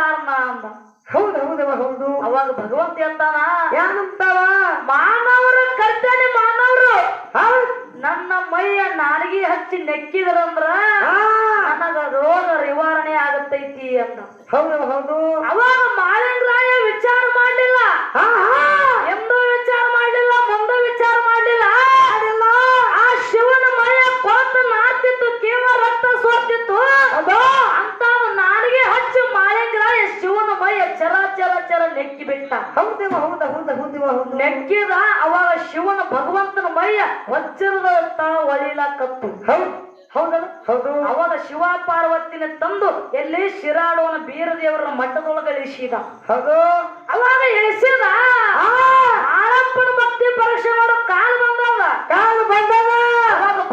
ಕಾರಣ ಅಂದ ಹೌದು ಹೌದವ ಹೌದು. ಅವಾಗ ಭಗವಂತ ಎಂತಾನ? ಏನಂತಾವ ಮಾನವರ ಕರ್ತನೆ ಮಾನವರು. ನನ್ನ ಮೈಯ ನಾಲಿಗೆ ಹಚ್ಚಿ ನೆಕ್ಕಿದ್ರಂದ್ರ ನನಗ ರೋಗ ನಿವಾರಣೆ ಆಗತೈತಿ ಅಂತ ಹೌದು ಹೌದು. ಅವಾಗ ಮಾಲಿಂಗರಾಯ ವಿಚಾರ ಮಾಡಲಿಲ್ಲ. ಎಂದೂ ವಿಚಾರ ಮಾಡ್ಲಿಲ್ಲ ಮುಂದೆ ವಿಚಾರ ಮಾಡ್ಲಿಲ್ಲ ಮಾಡಿಲ್ಲ. ಆ ಶಿವನ ಮೈಯ ಕೊಳತ ನಾರ್ತಿತ್ತು ಕೇವಲ ರಕ್ತ ಸೋರ್ತಿತ್ತು ಹೌದು ಅಂತ ನಾಲಿಗೆ ಹಚ್ಚಿ ಮಾಲಿಂಗರಾಯ ಶಿವನ ಮೈಯ ಚರ ಚರ ಚರ ನೆಕ್ಕಿ ಬಿಟ್ಟ ಹೌದವ ಹೌದ ಹೌದ ಹೌದವ ಹೌದು ನೆಕ್ಕಿದ ಅವಾಗ ಶಿವನ ಭಗವಂತನ ಮೈಯ ವಜ್ರದ ಒಳಿಲ ಕತ್ತು. ಹೌದ್. ಹೌದಲ್ಲ? ಹೌದು. ಅವಾಗ ಶಿವ ಪಾರ್ವತಿನ ತಂದು ಎಲ್ಲಿ ಶಿರಾಡುವನ ಬೀರದೇವರ ಮಠದೊಳಗೆ ಇಳಿಸಿದ. ಹೌದು. ಅವಾಗ ಇಳಿಸಿದ ಪರೀಕ್ಷೆ ಮಾಡೋ ಕಾಲು ಬಂದವ. ಕಾಲು ಬಂದವ.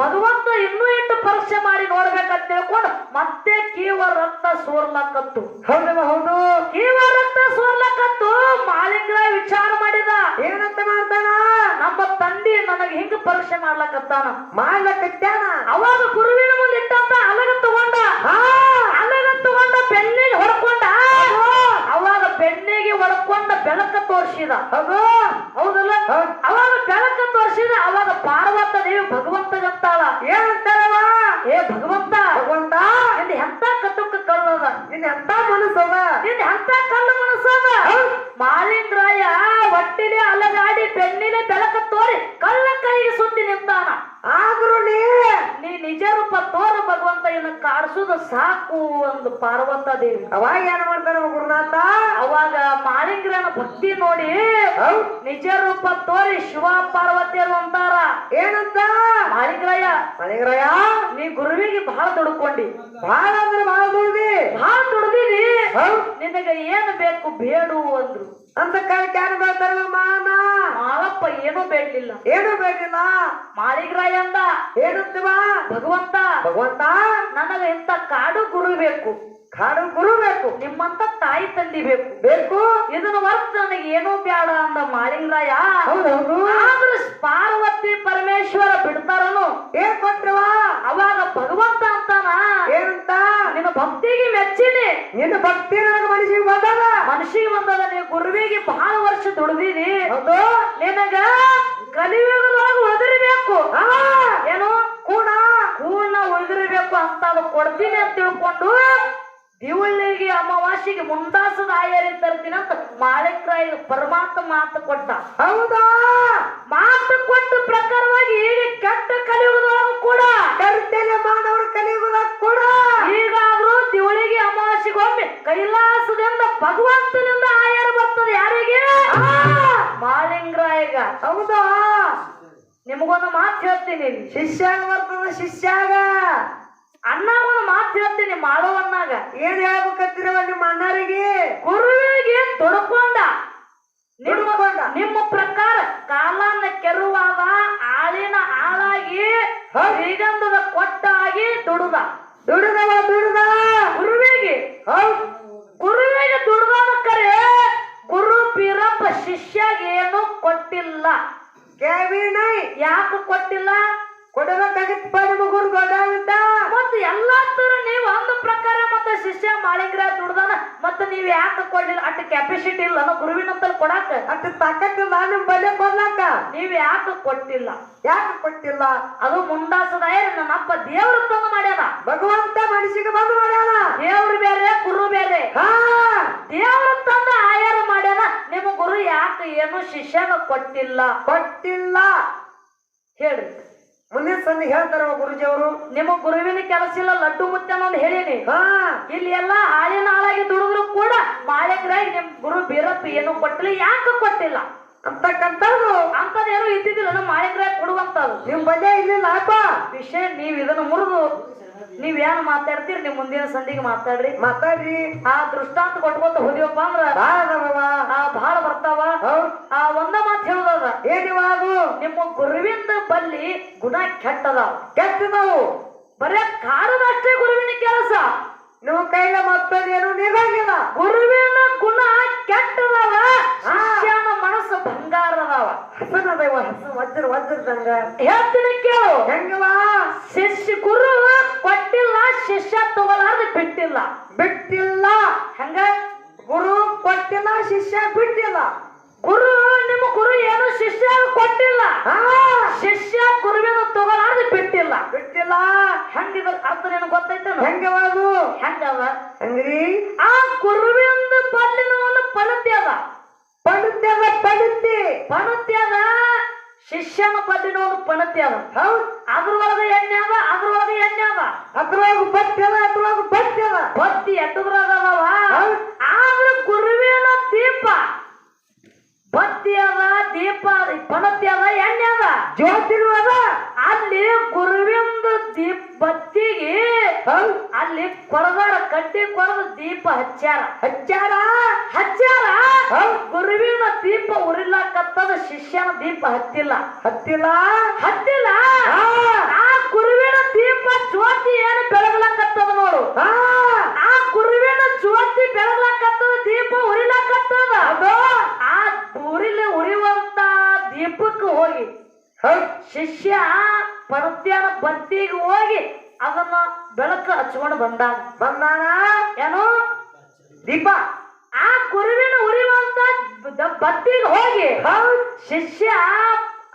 ಭಗವಂತ ಇನ್ನೂ ಇಟ್ಟು ಪರೀಕ್ಷೆ ಮಾಡಿ ನೋಡ್ಬೇಕಂತ ತಿಳ್ಕೊಂಡು ಮತ್ತೆ ಕೀವ ರಕ್ತ ಸೋರ್ಲಕತ್ತು. ಹೌದವ ಹೌದು. ಕೀವ ರಕ್ತ ಸೋರ್ಲಕತ್ತು ಮಾಲಿಂಗ್ರ ವಿಚಾರ ಮಾಡಿದ. ಏನಂತ ಮಾಡ್ತಾನ? ನಮ್ಮ ತಂದೆ ನನಗೆ ಹಿಂಗ ಪರೀಕ್ಷೆ ಮಾಡ್ಲಕತ್ತಾನ. ಮಾಡ್ಲಕ್ಕತ್ತಾನ ಅವಾಗ ಗುರುವಿನ ಮುಂದೆ ಇಟ್ಟಂತ ಅಲಗ ತಗೊಂಡ. ಆ ಅಲಗ ತಗೊಂಡ ಬೆನ್ನಿಗೆ ಹೊಡ್ಕೊಂಡ. ಅವಾಗ ಬೆನ್ನಿಗೆ ಹೊಡ್ಕೊಂಡ ಬೆಳಕ ತೋರಿಸಿದ. ಹೌದು. ಹೌದಲ್ಲ? ಹೌದ್. ಅವಾಗ ಬೆಳಕ ತೋರಿಸಿದ ಅವಾಗ ಪಾರ್ವತ ದೇವಿ ಭಗವಂತಗಂತಾಳ ಏನಂತಾರವ ಏ ಭಗವಂತ! ಭಗವಂತ? ನಿಂದ ಎಂತ ಕಟುಕ ಕಳ್ಳದ ನಿನ್ನ ಎಂತ ಮನಸ್ಸದ? ನಿಂದ ಎಂತ ಕಳ್ಳ ಮನಸ್ಸದ? ಮಾಲಿಂದ್ರಾಯ ಒಟ್ಟಿನೇ ಅಲಗಾಡಿ ಬೆನ್ನಿಲೆ ಬೆಳಕ ತೋರಿ ಕಳ್ಳ ಕೈಗೆ ಸುತ್ತಿ ನಿಜ ರೂಪ ತೋರು ಭಗವಂತ ಇನ್ನು ಕಾಡ್ಸುದು ಸಾಕು ಒಂದು ಪಾರ್ವತ ದೇವಿ. ಅವಾಗ ಏನ್ ಮಾಡ್ತಾರ ಗುರುನಾಥ ಅವಾಗ ಮಾಲಿಂಗ್ರನ ಭಕ್ತಿ ನೋಡಿ ನಿಜ ರೂಪ ತೋರಿ ಶಿವ ಪಾರ್ವತಿಯರು ಅಂತಾರ. ಏನಂತ? ಮಾಲಿಂಗ್ರಯ್ಯ ಮನೆಗ್ರಯ ನೀ ಗುರುವಿಗೆ ಬಹಳ ದುಡ್ಕೊಂಡಿ. ಬಹಳ ಅಂದ್ರೆ ಬಹಳ ದುಡ್ದಿ? ಬಹಳ ದುಡ್ದಿರಿ ನಿನಗೆ ಏನು ಬೇಕು ಬೇಡು ಅಂದ್ರು. ಅಂತ ಕಾಲಕ್ಕೆ ಕ್ಯಾನ್ ಬೆಳ್ತಾರವ ಮಾನ? ಮಾವಪ್ಪ ಏನೂ ಬೇಡಲಿಲ್ಲ. ಏನು ಬೇಕಿಲ್ಲ ಮಾಳಿಗ್ರಾಯ ಅಂದ. ಹೇಳುತ್ತೀವ ಭಗವಂತ. ಭಗವಂತ? ನನಗೆ ಇಂಥ ಕಾಡು ಗುರು ಬೇಕು? ಕಾಡು ಗುರು ಬೇಕು ನಿಮ್ಮಂತ ತಾಯಿ ತಂದಿ ಬೇಕು. ಬೇಕು? ಇದನ್ನ ಹೊರತು ನನಗೆ ಏನೂ ಬೇಡ ಅಂದ ಮಾಳಿಂಗರಾಯ ಹೌದು ಹೌದು. ಆದ್ರೂ ಪಾರ್ವತಿ ಪರಮೇಶ್ವರ ಬಿಡ್ತಾರನು. ಏನ್ ಕೊಟ್ರವ ಅವಾಗ ಭಗವಂತ ಅಂತಾನ. ಏನಂತ? ನಿನ್ನ ಭಕ್ತಿಗೆ ಮೆಚ್ಚಿನಿ ನಿನ್ನ ಭಕ್ತಿ ನನಗೆ ಮನಸ್ಸಿಗೆ ಬಂದದ? ಮನಸ್ಸಿಗೆ ಬಂದದ ನೀವು ಗುರುವಿಗೆ ಬಹಳ ವರ್ಷ ದುಡ್ದಿದಿ. ಹೌದು. ನಿನಗ ಕಲಿಯುಗದೊಳಗೆ ಉಳಿದಿರಬೇಕು. ಆ, ಏನು? ಕೂಡ ಹೂವನ್ನ ಉಳಿದಿರಬೇಕು ಅಂತ ಕೊಡ್ತೀನಿ ಅಂತ ತಿಳ್ಕೊಂಡು ದಿವಳ್ಳಿಗೆ ಅಮಾವಾಸ್ಯೆಗೆ ಮುಂದಾಸದ ಆಯರಿ ತರ್ತೀನಿ ಅಂತ ಮಾಲಿಕ್ರಾಯ ಪರಮಾತ್ಮ ಮಾತು ಕೊಟ್ಟ. ಹೌದಾ? ಮಾತು ಕೊಟ್ಟ ಪ್ರಕಾರವಾಗಿ ಈಗ ಕೆಟ್ಟ ಕಲಿಯುಗದೊಳಗೂ ಕೂಡ. ಕರ್ತೇನೆ ಮಾಡವ್ರ ಕಲಿಯುವುದಾಗ ಕೂಡ. ಈಗಾದ್ರೂ ದಿವಳಿಗೆ ಅಮಾವಾಸ್ಯೆಗೊಮ್ಮೆ ಕೈಲಾಸದಿಂದ ಭಗವಂತನಿಂದ ಆಯರ್ ಬರ್ತದೆ ಯಾರಿಗೆ? ಮಾಲಿಂಗ್ರಾಯಗ. ಹೌದಾ? ನಿಮಗೊಂದು ಮಾತು ಹೇಳ್ತೀನಿ. ಶಿಷ್ಯಾಗ ಬರ್ತದ ಶಿಷ್ಯಾಗ. ಅಣ್ಣ ಒಂದು ಮಾತು ಹೇಳ್ತೀನಿ ಮಾಡುವನ್ನಾಗ ಏನ್ ಹೇಳ್ಬೇಕಂತಿರವ ನಿಮ್ಮ ಅಣ್ಣರಿಗೆ? ಗುರುವಿಗೆ ದುಡ್ಕೊಂಡ ನಿಮ್ಮಕೊಂಡ? ನಿಮ್ಮ ಪ್ರಕಾರ ಕಾಲನ್ನ ಕೆರುವಾಗ ಆಳಿನ ಆಳಾಗಿ. ಶ್ರೀಗಂಧದ ಕೊಟ್ಟಾಗಿ ದುಡುದ. ದುಡಿದವ ದುಡಿದ ಗುರುವಿಗೆ. ಹೌದು ಗುರುವಿಗೆ ದುಡುದ ಕರೆ ಗುರು ಪೀರಪ್ಪ ಶಿಷ್ಯಾಗ ಏನು ಕೊಟ್ಟಿಲ್ಲ. ಯಾಕೆ ಕೊಟ್ಟಿಲ್ಲ? ಕೊಡಬೇಕಾಗಿತ್ತಪ್ಪ ನಿಮ್ಮ ಗುರು ದೊಡ್ಡವಿದ್ದ ಮತ್ತೆ ಎಲ್ಲಾ ತರ ನೀವು ಅಂದ ಪ್ರಕಾರ ಮತ್ತೆ ಶಿಷ್ಯ ಮಾಳಿಂಗ್ರ ದುಡ್ದಾನ ಮತ್ತೆ ನೀವ್ ಯಾಕೆ ಕೊಡ್ಲಿಲ್ಲ ಅಷ್ಟು ಕೆಪಾಸಿಟಿ ಇಲ್ಲ. ಅನ್ನೋ ಗುರುವಿನಂತಲ್ಲಿ ಕೊಡಾಕ? ಅಷ್ಟು ತಾಕತ್ತಿಲ್ಲ ನಿಮ್ ಬಲೆ ಕೊಡ್ಲಾಕ? ನೀವ್ ಯಾಕೆ ಕೊಟ್ಟಿಲ್ಲ? ಯಾಕೆ ಕೊಟ್ಟಿಲ್ಲ? ಅದು ಮುಂದಾಸದ ನನ್ನ ಅಪ್ಪ ದೇವ್ರ ತಂದು ಮಾಡ್ಯಾನ. ಭಗವಂತ ಮನುಷ್ಯಗೆ ಬಂದು ಮಾಡ್ಯಾನ. ದೇವ್ರು ಬೇರೆ ಗುರು ಬೇರೆ. ದೇವ್ರ ತಂದ ಆಯಾರ ಮಾಡ್ಯಾನ. ನಿಮ್ಮ ಗುರು ಯಾಕೆ ಏನು ಶಿಷ್ಯನ ಕೊಟ್ಟಿಲ್ಲ? ಕೊಟ್ಟಿಲ್ಲ. ಹೇಳ್ರಿ. ಮುಂದಿನ ಸಂಧಿ ಹೇಳ್ತಾರ ಗುರುಜಿ ಅವರು. ನಿಮ್ಮ ಗುರುವಿನ ಕೆಲಸ ಇಲ್ಲ ಲಡ್ಡು ಮುತ್ತೆ ಅನ್ನೋದು ಹೇಳೀನಿ. ಹಾ. ಇಲ್ಲಿ ಎಲ್ಲ ಹಾಳಿನ ಹಾಳಾಗಿ ದುಡಿದ್ರು ಕೂಡ ಮಾಳಿಗ್ರಾಗಿ ನಿಮ್ ಗುರು ಬೀರಪ್ಪ ಏನು ಕೊಟ್ಟಿಲ್ಲ ಯಾಕೆ ಕೊಟ್ಟಿಲ್ಲ? ಅಂತಕ್ಕಂಥದ್ದು. ಅಂತದೇನು ಇದ್ದಿದ್ದಿಲ್ಲ ನಮ್ಮ ಮಾಳಿಗ್ರಾಗಿ ಕೊಡುವಂತದ್ದು ನಿಮ್ ಬಜೆ ಇರ್ಲಿಲ್ಲ ಅಪ್ಪ. ವಿಷಯ ನೀವ್ ಇದನ್ನ ಮುರಿದು ನೀವ್ ಏನ್ ಮಾತಾಡ್ತೀರಿ? ನಿಮ್ ಮುಂದಿನ ಸಂಧಿಗೆ ಮಾತಾಡ್ರಿ. ಮಾತಾಡ್ರಿ. ಆ ದೃಷ್ಟಾಂತ ಕೊಟ್ಕೊತ ಹೋದಿವಪ್ಪ ಅಂದ್ರ ಆ ಬಹಳ ಬರ್ತಾವ. ಆ ಒಂದ ಮಾತು ಹೇಳುದದ. ಏನಿವಾಗ ನಿಮ್ಮ ಗುರುವಿಂದ ಬಲ್ಲಿ ಗುಣ ಕೆಟ್ಟದ ಕೆಟ್ಟಿದವು. ಬರೇ ಕಾರದಷ್ಟೇ ಗುರುವಿನ ಕೆಲಸ. ನಿಮ್ಮ ಕೈಲ ಮತ್ತದೇನು ನಿಗಂಗಿಲ್ಲ. ಗುರುವಿನ ಗುಣ ಕೆಟ್ಟದವ. ಶಿಷ್ಯನ ಮನಸ್ಸು ಬಂಗಾರದವ ಹಸನದವ ಹಸು ವಜ್ರ ವಜ್ರದಂಗ. ಹೇಳ್ತೀನಿ ಕೇಳು. ಹೆಂಗವಾ ಶಿಷ್ಯ ಗುರು ಕೊಟ್ಟಿಲ್ಲ ಹೆಂಗ? ಗುರು ಬಿಟ್ಟಿಲ್ಲ ಬಿಟ್ಟಿಲ್ಲ ಹಂಗ ಶಿಷ್ಯ ಬಿಟ್ಟಿಲ್ಲ. ಗುರು ನಿಮ್ಮ ಗುರು ಏನು ಶಿಷ್ಯ ಕೊಟ್ಟಿಲ್ಲ. ಶಿಷ್ಯ ಗುರುವಿನ ತಗೊಳಾರ್ದು ಬಿಟ್ಟಿಲ್ಲ. ಬಿಟ್ಟಿಲ್ಲ. ಹೆಂಗಿದ ಅರ್ಥ ನಿನಗೆ ಗೊತ್ತೈತೆ ಹೆಂಗವಾದು ಹೆಂಗವ ಹಂಗ್ರಿ? ಆ ಗುರುವಿಂದ ಬಲ್ಲಿನ ಒಂದು ಪಣತಿ ಅದ ಪಣತಿ ಅದ. ಶಿಷ್ಯನ ಬಲ್ಲಿನ ಒಂದು ಪಣತಿ ಅದ. ಹೌದು? ಅದ್ರೊಳಗೆ ಎಣ್ಣೆ ಅದ ಅದ್ರೊಳಗೆ ಎಣ್ಣೆ ಅದ. ಅದ್ರೊಳಗ ಬಟ್ಟೆದ ಅದ ಬಟ್ಟೆದ ಭಕ್ತಿ ಎಟ್ಟದ್ರಾಗ ಅದಾವ. ಆದ್ರೆ ಗುರುವಿನ ದೀಪ. ಬತ್ತಿ ಅದ ದೀಪ ಪಣತಿ ಅದ ಎಣ್ಣೆ ಅದ. ಜ್ಯೋತಿನೂ ಅದ ಅಲ್ಲಿ ಗುರುವಿಂದ ದೀಪ ಬತ್ತಿಗೆ ಅಲ್ಲಿ ಕೊಳಗಾರ ಕಟ್ಟಿ ಕೊರದ ದೀಪ ಹಚ್ಚಾರ ಹಚ್ಚಾರ ಹಚ್ಚಾರ. ಗುರುವಿನ ದೀಪ ಉರಿಲಾಕತ್ತದ ಶಿಷ್ಯನ ದೀಪ ಹತ್ತಿಲ್ಲ. ಹತ್ತಿಲ್ಲ? ಹತ್ತಿಲ್ಲ. ಆ ಗುರುವಿನ ದೀಪ ಜ್ಯೋತಿ ಏನು ಬೆಳಗ್ಲಾಕತ್ತದ ನೋಡು. ಆ ಗುರುವಿನ ಜ್ಯೋತಿ ಬೆಳಗ್ಲಾಕತ್ತದ ದೀಪ ಉರಿಲಾಕತ್ತದ. ಅದು ಆ ಉರಿಲಿ ಉರಿಯುವಂತ ದೀಪಕ್ಕೆ ಹೋಗಿ ಶಿಷ್ಯ ಪರತ್ಯಾನ ಬತ್ತಿಗೆ ಹೋಗಿ ಅದನ್ನ ಬೆಳಕು ಹಚ್ಕೊಂಡು ಬಂದಾನ. ಬಂದಾನ? ಏನು? ದೀಪ. ಆ ಕುರುವಿನ ಉರಿಯುವಂತ ಬತ್ತಿಗೆ ಹೋಗಿ ಶಿಷ್ಯ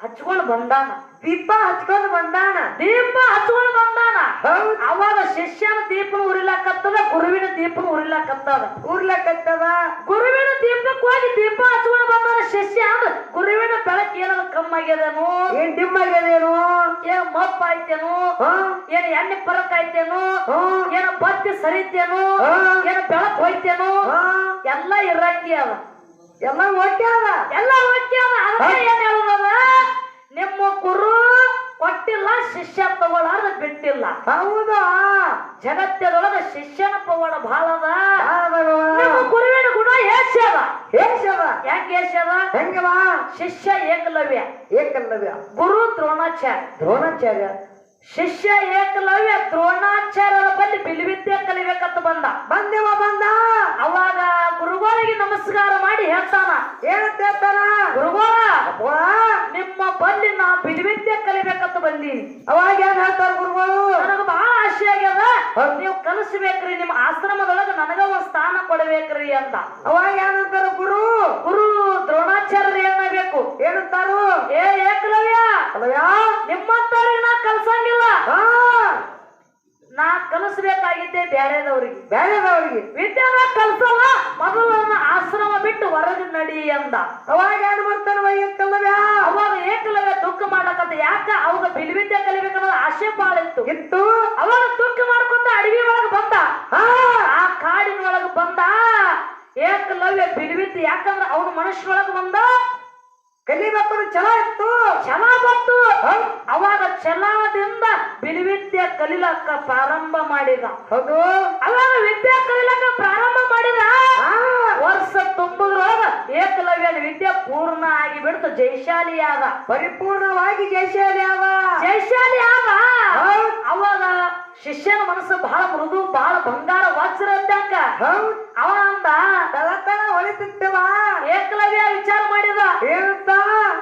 ಹಚ್ಕೊಂಡು ಬಂದಾನ. ದೀಪ ಹಚ್ಕೊಂಡು ಬಂದಾನ. ದೀಪ ಹಚ್ಕೊಂಡು ಬಂದಾನ. ಅವಾಗ ಶಿಷ್ಯನ ದೀಪನ ಉರಿಲಾಕತ್ತದ ಗುರುವಿನ ದೀಪನ ಉರಿಲಾಕತ್ತದ. ಊರ್ಲಕತ್ತದ ಗುರುವಿನ ದೀಪಕ್ಕೆ ಹೋಗಿ ದೀಪ ಹಚ್ಕೊಂಡು ಬಂದಾನ ಶಿಷ್ಯ. ಅದು ಗುರುವಿನ ಆಗ್ಯದೇನು ಕಮ್ಮಾಗ್ಯದೇನು ಏನ್ ಡಿಮ್ಮಾಗ್ಯದೇನು ಏನ್ ಮಪ್ಪ ಆಯ್ತೇನು ಹಾ? ಏನ್ ಎಣ್ಣೆ ಪರಕ್ ಆಯ್ತೇನು ಹಾ? ಏನ ಬತ್ತಿ ಸರಿತೇನು. ಏನ ಬೆಳಕ್ ಹೋಯ್ತೇನು? ಎಲ್ಲ ಇರಂಗಿ ಅದ. ಎಲ್ಲ ಓಕೆ ಅದ? ಎಲ್ಲ ಓಕೆ ಅದ. ಅದಕ್ಕೆ ಏನ್ ಹೇಳುದದ? ನಿಮ್ಮ ಕುರು ಕೊಟ್ಟಿಲ್ಲ ಶಿಷ್ಯ ತಗೊಳ್ಳಾರ ಬಿಟ್ಟಿಲ್ಲ. ಹೌದಾ? ಜಗತ್ತದೊಳಗ ಶಿಷ್ಯನ ಪವಾಡ ಬಹಳ ಅದ. ಗುರುವಿನ ಗುಣ ಏಷ್ಯದ. ಏಷದ ಯಾಕೆ ಕೇಶವ? ಹೆಂಗವ? ಶಿಷ್ಯ ಏಕಲವ್ಯ. ಏಕಲವ್ಯ. ಗುರು ದ್ರೋಣಾಚಾರ್ಯ. ದ್ರೋಣಾಚಾರ್ಯ. ಶಿಷ್ಯ ಏಕಲವ್ಯ ದ್ರೋಣಾಚಾರ್ಯರ ಬಳಿ ಬಿಲ್ವಿದ್ಯೆ ಕಲಿಬೇಕಂತ ಬಂದ. ಬಂದೇವ ಬಂದ. ಅವಾಗ ಗುರುಗಳಿಗೆ ನಮಸ್ಕಾರ ಮಾಡಿ ಹೇಳ್ತಾನ. ಏನಂತಾನ ಗುರುಗಳ ಬಲ್ಲಿ ನಾ ಬಿಲ್ವಿದ್ಯೆ ಕಲಿಬೇಕಂತ ಬಂದಿ ಅವಾಗ ಏನ್ ಹೇಳ್ತಾರ ಗುರುಗಳು? ನನಗ ಬಹಳ ಆಸೆ ಆಗ್ಯದ. ನೀವು ಕಲಿಸ್ಬೇಕ್ರಿ ನಿಮ್ಮ ಆಶ್ರಮದೊಳಗ ನನಗ ಒಂದ್ ಸ್ಥಾನ ಕೊಡ್ಬೇಕ್ರಿ ಅಂತ. ಅವಾಗ ಏನಂತಾರ ಗುರು? ಗುರು ದ್ರೋಣಾಚಾರ್ಯರು ಏನಾಗಬೇಕು ಏನಂತಾರು ಏ ಏಕಲವ್ಯ ಅಲ್ಲವ್ಯಾ ನಿಮ್ಮಂತವ್ರಿಗೆ ನಾ ಕಲ್ಸಂಗಿಲ್ಲ. ಕಲಿಸ್ಬೇಕಾಗಿದ್ದೆ ಬ್ಯಾರೆದವ್ರಿಗೆ. ಬೇರೆದವ್ರಿಗೆ ವಿದ್ಯಾನ ಕಲ್ಸಲ್ಲ ಮೊದಲು ನನ್ನ ಆಶ್ರಮ ಬಿಟ್ಟು ಹೊರಗೆ ನಡಿ ಅಂದ ಅವಾಗ ಏನು ಬರ್ತಾನೆ ಏಕಲ್ಲವ್ಯ ಅವಾಗ ಏಕಲವ್ಯ ದುಃಖ ಮಾಡಕಂತ ಯಾಕ? ಅವಾಗ ಬಿಲ್ವಿದ್ಯೆ ಕಲಿಬೇಕನ್ನೋದು ಆಸೆ ಬಾಳ ಇತ್ತು. ಇತ್ತು ಅವಾಗ ದುಃಖ ಮಾಡ್ಕೊಂತ ಅಡವಿ ಒಳಗ ಬಂದ. ಆ ಕಾಡಿನ ಒಳಗ ಬಂದ. ಏಕಲವ್ಯ ಬಿಲ್ವಿದ್ಯೆ. ಯಾಕಂದ್ರ ಅವನ ಒಳಗ ಬಂದ. ಕಲಿಬೇಕು ಛಲ ಇತ್ತು. ಛಲ ಬಂತು. ಅವಾಗ ಛಲದಿಂದ ಬಿಲಿವಿದ್ಯೆ ಕಲಿಲಕ್ಕ ಪ್ರಾರಂಭ ಮಾಡಿದ. ಹೌದು. ಅವಾಗ ವಿದ್ಯೆ ಕಲಿಲಕ್ಕ ಪ್ರಾರಂಭ ಮಾಡಿದ. ವರ್ಷ ತುಂಬುದ್ರೊಳಗ ಏಕಲವ್ಯನ ವಿದ್ಯೆ ಪೂರ್ಣ ಆಗಿ ಬಿಡ್ತು. ಜೈಶಾಲಿ ಆದ. ಪರಿಪೂರ್ಣವಾಗಿ ಜೈಶಾಲಿ ಅವ ಜೈಶಾಲಿ ಆದ. ಅವಾಗ ಶಿಷ್ಯನ ಮನಸ್ಸು ಬಹಳ ಮೃದು ಬಹಳ ಬಂಗಾರ ವಜ್ರ ಇದ್ದಂಗ. ತಲತನ ಅಂದ ಹೊಳಿತಿತ್ತವ ಏಕಲವ್ಯ ವಿಚಾರ ಮಾಡಿದ? ಏನಂತ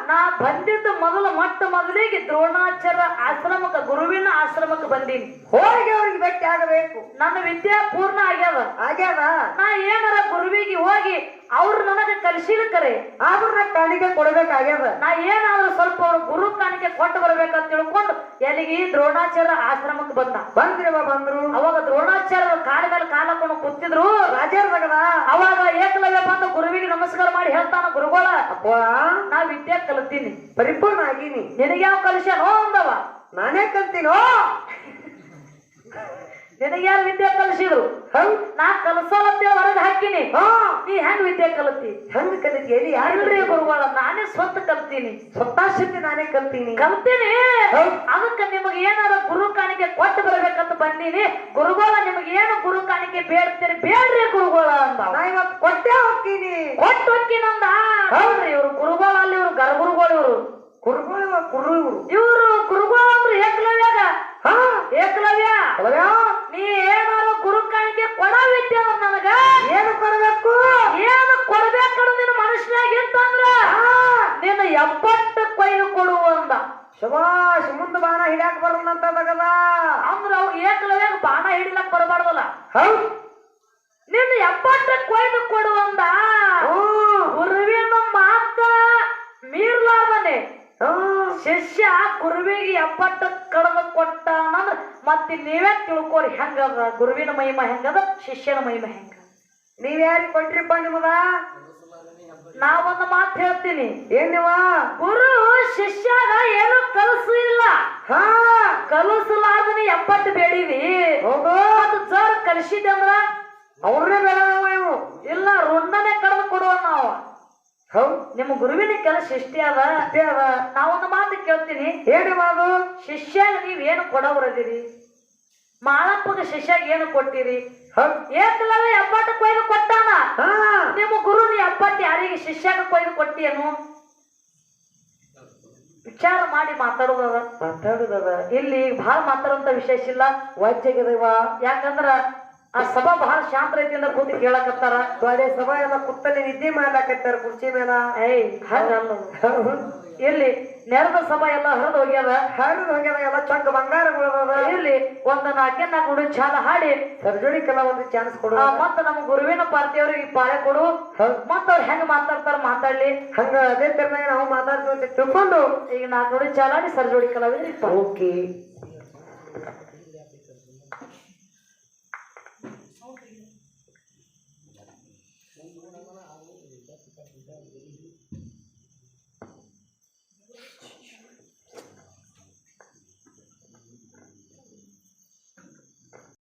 ನಾ ಬಂದಿದ್ದ ಮೊದಲು ಮೊಟ್ಟ ಮೊದಲಿಗೆ ದ್ರೋಣಾಚಾರ್ಯ ಆಶ್ರಮಕ್ಕ ಗುರುವಿನ ಆಶ್ರಮಕ್ಕೆ ಬಂದೀನಿ. ಹೋಗಿ ಅವ್ರಿಗೆ ಭೇಟಿ ಆಗಬೇಕು. ನನ್ನ ವಿದ್ಯಾ ಪೂರ್ಣ ಆಗ್ಯಾವ ಆಗ್ಯಾವ ನಾ ಏನಾರ ಗುರುವಿಗೆ ಹೋಗಿ ಅವ್ರು ನನಗೆ ಕಲಿಸಿದ ಕರೆ. ಆದ್ರೂ ನಾ ಕಾಣಿಕೆ ಕೊಡಬೇಕಾಗ್ಯದ. ನಾ ಏನಾದ್ರೂ ಸ್ವಲ್ಪ ಅವ್ರ ಗುರು ಕಾಣಿಕೆ ಕೊಟ್ಟು ಬರ್ಬೇಕಂತ ತಿಳ್ಕೊಂಡು ಎಲ್ಲಿಗೆ ಈ ದ್ರೋಣಾಚಾರ್ಯ ಆಶ್ರಮಕ್ಕೆ ಬಂದ. ಬಂದ್ರಿ ಬಂದ್ರು? ಅವಾಗ ದ್ರೋಣಾಚಾರ್ಯ ಕಾಲ ಮೇಲೆ ಕಾಲ ಹಾಕೊಂಡು ಕೂತಿದ್ರು. ರಾಜರ್ದಾಗದ ಅವಾಗ ಏಕಲವ್ಯ ಬಂದು ಗುರುವಿಗೆ ನಮಸ್ಕಾರ ಮಾಡಿ ಹೇಳ್ತಾನ ಗುರುಗಳ. ಅಪ್ಪ. ನಾ ವಿದ್ಯೆ ಕಲಿತೀನಿ. ಪರಿಪೂರ್ಣ ಆಗೀನಿ. ನಿನಗೆ ಯಾವ ಕಲಿಸ್ಯಾನೋ ಅಂದವ. ನಾನೇ ಕಲ್ತೀನೋ? ನಿನಗೆ ಯಾರು ವಿದ್ಯೆ ಕಲಿಸಿದ್ರು? ನಾ ಕಲಿಸೋಲಂತೇಳಿ ಹೊರಗೆ ಹಾಕಿನಿ. ನೀ ಹೆಂಗ್ ವಿದ್ಯೆ ಕಲಿತಿ? ಹೆಂಗ್ ಕಲಿತಿ? ಎಲ್ಲಿ ಯಾರಿಲ್ರಿ ಗುರುಗಳ ನಾನೇ ಸ್ವಂತ ಕಲ್ತೀನಿ. ಸ್ವತಃ ನಾನೇ ಕಲ್ತೀನಿ. ಕಲ್ತೀನಿ. ಅದಕ್ಕೆ ನಿಮಗೆ ಏನಾರ ಗುರು ಕಾಣಿಕೆ ಕೊಟ್ಟು ಬರ್ಬೇಕಂತ ಬಂದೀನಿ ಗುರುಗಳ ನಿಮಗೆ ಏನು ಗುರು ಕಾಣಿಕೆ ಬೇಡ್ತೀರಿ? ಬೇಡ್ರಿ ಗುರುಗಳ ಅಂದ ನಾ ಇವತ್ತು ಕೊಟ್ಟೆ ಹೋಗ್ತೀನಿ ಕೊಟ್ಟು ಹೊಕ್ಕಿನಂದ ಹೌದ್ರಿ. ಇವ್ರು ಗುರುಗಳ ಅಲ್ಲಿ ಇವ್ರು ಗರ್ಗುರುಗಳು ಇವ್ರು. ಗುರುಗಳು ಗುರು ಇವ್ರು. ಇವ್ರು ಗುರುಗಳು ಅಂದ್ರೆ ಏಕಲವ್ಯಾಗ. ಹಾ. ಏಕಲವ್ಯ. ನೀ ಏನಾದ್ರು ಗುರು ಕಾಣಿಕೆ ಕೊಡ ವಿದ್ಯೆ ನನಗ? ಏನು ಕೊಡಬೇಕು? ಏನು ಕೊಡ್ಬೇಕಂದ್ರೆ ನಿನ್ನ ಮನುಷ್ಯನಾಗ ಇತ್ತಂದ್ರ ನಿನ್ನ ಎಪ್ಪತ್ತು ಕೊಯ್ಲು ಕೊಡು ಅಂದ. ಶುಭಾಶ್ ಮುಂದ ಬಾಣ ಹಿಡ್ಯಾಕ ಬರಲ್ಲಂತ ತಗದ. ಅಂದ್ರ ಅವ್ ಏಕಲವ್ಯಾಗ ಬಾಣ ಹಿಡಿಲಕ್ ಬರಬಾರ್ದಲ್ಲ? ಹೌದು. ನಿನ್ನ ಎಂಬತ್ತ ಕೊಯ್ದು ಕೊಡುವಂದ ಉರುವಿನ ಮಾತ ಮೀರ್ಲಾವನೆ ಅಂದ ಗುರುವಿಗೆ ಎಪ್ಪಟ್ಟು ಕಡದ ಕೊಟ್ಟ ಅನ್ನಂದ್ರ ಮತ್ತೆ ನೀವೇ ತಿಳ್ಕೊರಿ ಹೆಂಗದ ಗುರುವಿನ ಮಹಿಮ ಹೆಂಗದ ಶಿಷ್ಯನ ಮಹಿಮ ಹೆಂಗ. ನೀವ್ ಬಂದು ಕೊಟ್ರಿಪ್ಪ ನಿಮ್ಮದ ನಾವೊಂದು ಮಾತು ಹೇಳ್ತೀನಿ. ಏನಿವ ನೀವ? ಗುರು ಶಿಷ್ಯಾಗ ಏನು ಇಲ್ಲ. ಹಾ. ಕಲಿಸಲಾರ್ದನೆ ಎಪ್ಪತ್ತು ಬೇಡಿವಿ ಅದು ಜರ್ ಅವ್ರನ್ನೇ ಬೇಡ ಇವು. ಇಲ್ಲ ರೊಂದನೆ ಕಳೆದು ಕೊಡುವ ನಾವು. ಹೌದ್. ನಿಮ್ಮ ಗುರುವಿನ ಕೆಲಸ ಇಷ್ಟೇ ಅದ ಅಷ್ಟೇ ಅವ. ನಾವೊಂದು ಮಾತು ಕೇಳ್ತೀನಿ. ಹೇಳಿ ಅದು ಶಿಷ್ಯಾಗ ಏನು ಕೊಡವರದಿರಿ ಮಾಳಪ್ಪಗ ಶಿಷ್ಯಾಗ ಏನು ಕೊಟ್ಟಿರಿ? ಹೌದ್. ಏಕಲವ್ಯ ಎಪ್ಪಟ್ಟು ಕೊಯ್ದು ಕೊಟ್ಟಾನ? ನಿಮ್ಮ ಗುರು ನೀ ಎಪ್ಪಟ್ಟು ಯಾರಿಗೆ ಶಿಷ್ಯಾಗ ಕೊಯ್ದು ಕೊಟ್ಟಿಯೇನು? ವಿಚಾರ ಮಾಡಿ ಮಾತಾಡೋದದ. ಮಾತಾಡುದದ. ಇಲ್ಲಿ ಬಹಳ ಮಾತಾಡುವಂತ ವಿಶೇಷ ಇಲ್ಲ. ವಾಚ್ಯಗದವ ಯಾಕಂದ್ರ ಆ ಸಭಾ ಬಹಳ ಶಾಂತ ರೀತಿಯಿಂದ ಕೂತಿ ಕೇಳಕತ್ತಾರ. ಅದೇ ಸಭಾ ಎಲ್ಲ ಕುತ್ತಲ್ಲಿ ನಿದ್ದೆ ಮಾಡ್ಲಾಕತ್ತಾರ ಕುರ್ಚಿ ಮೇಲ. ಏಯ್ ಇಲ್ಲಿ ನೆರದ ಸಭಾ ಎಲ್ಲ ಹರಿದು ಹೋಗ್ಯದ. ಹರಿದು ಹೋಗ್ಯದ ಎಲ್ಲ ಬಂಗಾರ ಬಂಗಾರಗಳದ ಇಲ್ಲಿ ಒಂದ್ ನಾಲ್ಕೇ ನಾಲ್ಕು ಹುಡುಗ ಚಾಲ ಹಾಡಿ. ಸರ್ಜರಿ ಕೆಲ ಒಂದು ಚಾನ್ಸ್ ಕೊಡು. ಮತ್ತ ನಮ್ಮ ಗುರುವಿನ ಪಾರ್ಟಿಯವ್ರಿಗೆ ಪಾಳೆ ಕೊಡು. ಮತ್ತ ಅವ್ರು ಹೆಂಗ್ ಮಾತಾಡ್ತಾರ ಮಾತಾಡ್ಲಿ. ಹಂಗ ಅದೇ ತರನಾಗ ನಾವು ಮಾತಾಡ್ತೀವಿ ಅಂತ ತಿಳ್ಕೊಂಡು. ಈಗ ನಾಲ್ಕು ಹುಡುಗ ಚಾಲಾಡಿ ಸರ್ಜೋಡಿ ಕಲಾವಿದ್ರಿ ಓಕೆ.